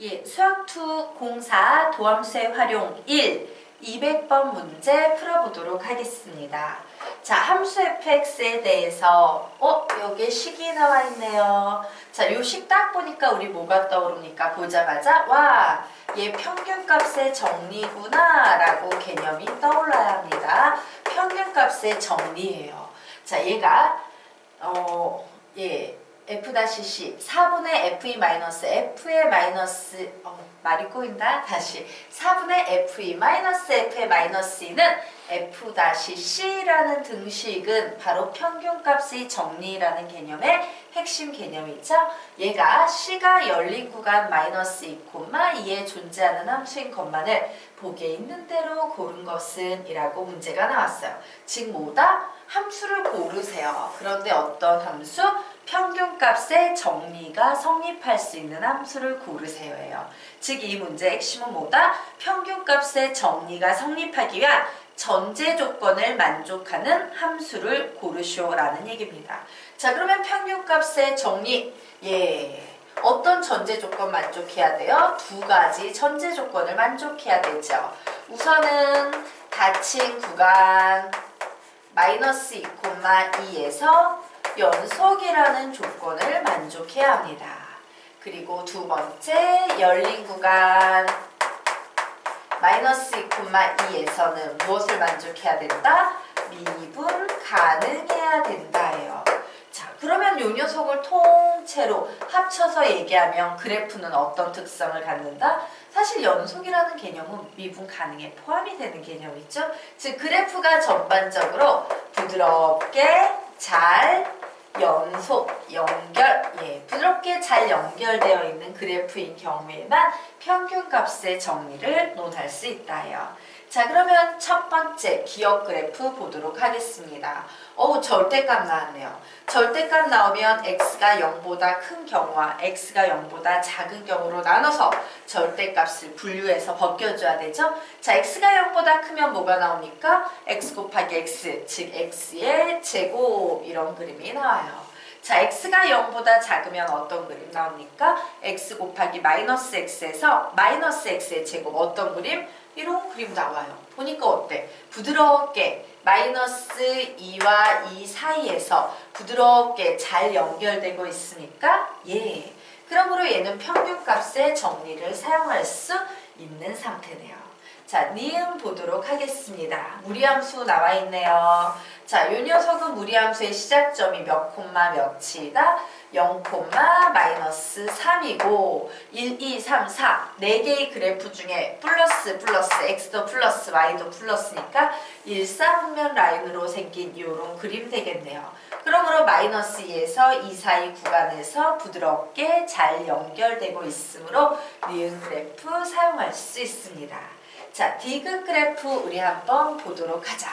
예, 수학2 공사 도함수의 활용 1 200번 문제 풀어보도록 하겠습니다. 자, 함수 fx에 대해서 어, 여기 식이 나와 있네요. 자, 요 식 딱 보니까 우리 뭐가 떠오릅니까? 보자마자 와, 얘 평균값의 정리구나 라고 개념이 떠올라야 합니다. 평균값의 정리예요. 자, 얘가 어, 예, f-c 4분의 f-e 마이너스 f의 마이너스 어, 말이 꼬인다 다시 4분의 f-e 마이너스 f의 마이너스 2는 f-c라는 등식은 바로 평균값의 정리라는 개념의 핵심 개념이죠. 얘가 c가 열린 구간 마이너스 2,2에 존재하는 함수인 것만을 보기에 있는 대로 고른 것은 이라고 문제가 나왔어요. 즉 뭐다? 함수를 고르세요. 그런데 어떤 함수? 평균값의 정리가 성립할 수 있는 함수를 고르세요예요. 즉 이 문제의 핵심은 뭐다? 평균값의 정리가 성립하기 위한 전제 조건을 만족하는 함수를 고르시오라는 얘기입니다. 자 그러면 평균값의 정리 예 어떤 전제 조건 만족해야 돼요? 두 가지 전제 조건을 만족해야 되죠. 우선은 닫힌 구간 마이너스 2,2에서 연속이라는 조건을 만족해야 합니다. 그리고 두 번째 열린 구간 마이너스 2,2에서는 무엇을 만족해야 된다? 미분 가능해야 된다예요. 자, 그러면 요 녀석을 통째로 합쳐서 얘기하면 그래프는 어떤 특성을 갖는다? 사실 연속이라는 개념은 미분 가능에 포함이 되는 개념이죠. 즉 그래프가 전반적으로 부드럽게 잘 연속, 연결, 예, 부드럽게 잘 연결되어 있는 그래프인 경우에만 평균값의 정리를 논할 수 있다요. 자, 그러면 첫 번째 기억 그래프 보도록 하겠습니다. 어우, 절대값 나왔네요. 절대값 나오면 x가 0보다 큰 경우와 x가 0보다 작은 경우로 나눠서 절대값을 분류해서 벗겨줘야 되죠. 자, x가 0보다 크면 뭐가 나옵니까? x 곱하기 x, 즉 x의 제곱 이런 그림이 나와요. 자, x가 0보다 작으면 어떤 그림 나옵니까? x 곱하기 마이너스 x에서 마이너스 x의 제곱 어떤 그림? 이런 그림 나와요. 보니까 어때? 부드럽게 마이너스 2와 2 사이에서 부드럽게 잘 연결되고 있으니까 예. 그러므로 얘는 평균값의 정리를 사용할 수 있는 상태네요. 자, 니은 보도록 하겠습니다. 무리함수 나와 있네요. 자, 요 녀석은 무리함수의 시작점이 몇 콤마 몇이다? 0 콤마 마이너스 3이고 1, 2, 3, 4 4개의 그래프 중에 플러스 플러스 x도 플러스 y도 플러스니까 일사분면 라인으로 생긴 이런 그림 되겠네요. 그러므로 마이너스 2에서 2 사이 구간에서 부드럽게 잘 연결되고 있으므로 니은 그래프 사용할 수 있습니다. 자, 디귿 그래프 우리 한번 보도록 하자.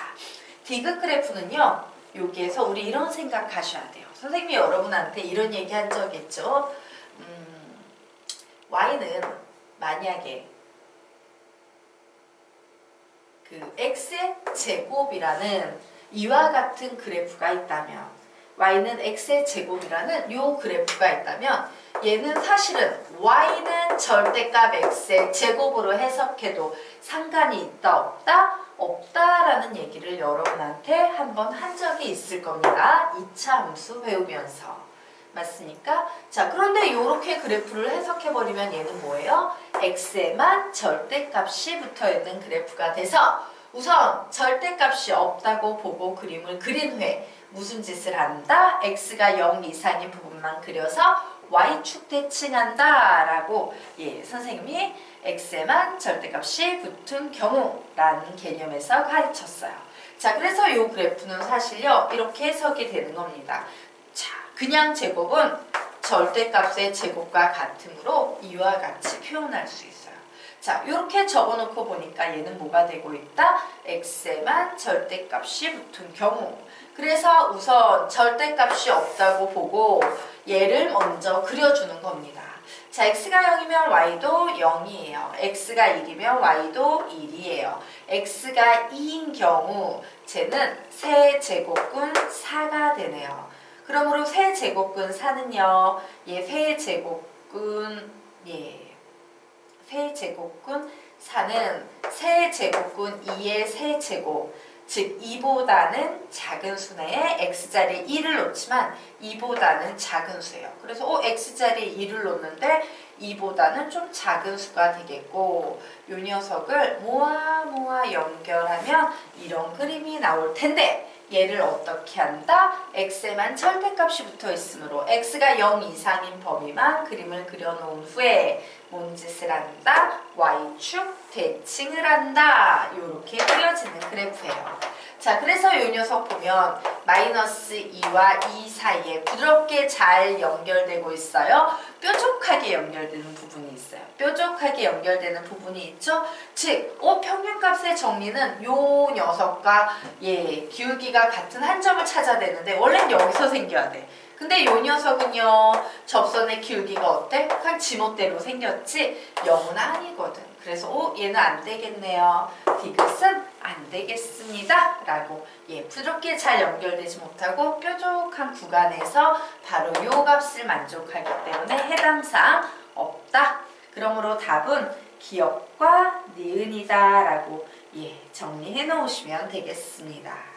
디귿 그래프는요. 여기에서 우리 이런 생각하셔야 돼요. 선생님이 여러분한테 이런 얘기 한 적 있죠. 음, y는 만약에 그 x의 제곱이라는 이와 같은 그래프가 있다면 y는 x의 제곱이라는 요 그래프가 있다면 얘는 사실은 y는 절대값 x의 제곱으로 해석해도 상관이 있다 없다? 없다라는 얘기를 여러분한테 한번 한 적이 있을 겁니다. 2차 함수 배우면서. 맞습니까? 자, 그런데 이렇게 그래프를 해석해버리면 얘는 뭐예요? x에만 절대값이 붙어있는 그래프가 돼서 우선 절대값이 없다고 보고 그림을 그린 후에 무슨 짓을 한다? x가 0 이상인 부분만 그려서 y축 대칭한다 라고 예, 선생님이 x에만 절대값이 붙은 경우라는 개념에서 가르쳤어요. 자, 그래서 이 그래프는 사실요 이렇게 해석이 되는 겁니다. 자, 그냥 제곱은 절대값의 제곱과 같으므로 이와 같이 표현할 수 있어요. 자, 이렇게 적어놓고 보니까 얘는 뭐가 되고 있다? x에만 절대값이 붙은 경우. 그래서 우선 절대값이 없다고 보고 얘를 먼저 그려주는 겁니다. 자, x가 0이면 y도 0이에요. x가 1이면 y도 1이에요. x가 2인 경우 쟤는 세제곱근 4가 되네요. 그러므로 세제곱근 4는요. 얘 세제곱근 예. 세제곱군 4는 세제곱군 2의 세제곱 즉 2보다는 작은 수네에 x자리에 1을 놓지만 2보다는 작은 수예요. 그래서 어, x자리에 1을 놓는데 2보다는 좀 작은 수가 되겠고 이 녀석을 모아 모아 연결하면 이런 그림이 나올 텐데 얘를 어떻게 한다? x에만 절대값이 붙어 있으므로 x가 0 이상인 범위만 그림을 그려놓은 후에 뭔 짓을 한다? y축 대칭을 한다. 이렇게 그려지는 그래프예요. 자, 그래서 이 녀석 보면 마이너스 2와 2 사이에 부드럽게 잘 연결되고 있어요. 뾰족하게 연결되는 부분이 있어요. 뾰족하게 연결되는 부분이 있죠. 즉, 어, 평균값의 정리는 요 녀석과 예, 기울기가 같은 한 점을 찾아야 되는데 원래는 여기서 생겨야 돼. 근데 요 녀석은요 접선의 기울기가 어때? 그냥 지멋대로 생겼지 0은 아니거든. 그래서 오 얘는 안 되겠네요. 디귿은 안 되겠습니다. 라고 예 부드럽게 잘 연결되지 못하고 뾰족한 구간에서 바로 요 값을 만족하기 때문에 해당 사항 없다. 그러므로 답은 기억과 니은이다 라고 예 정리해 놓으시면 되겠습니다.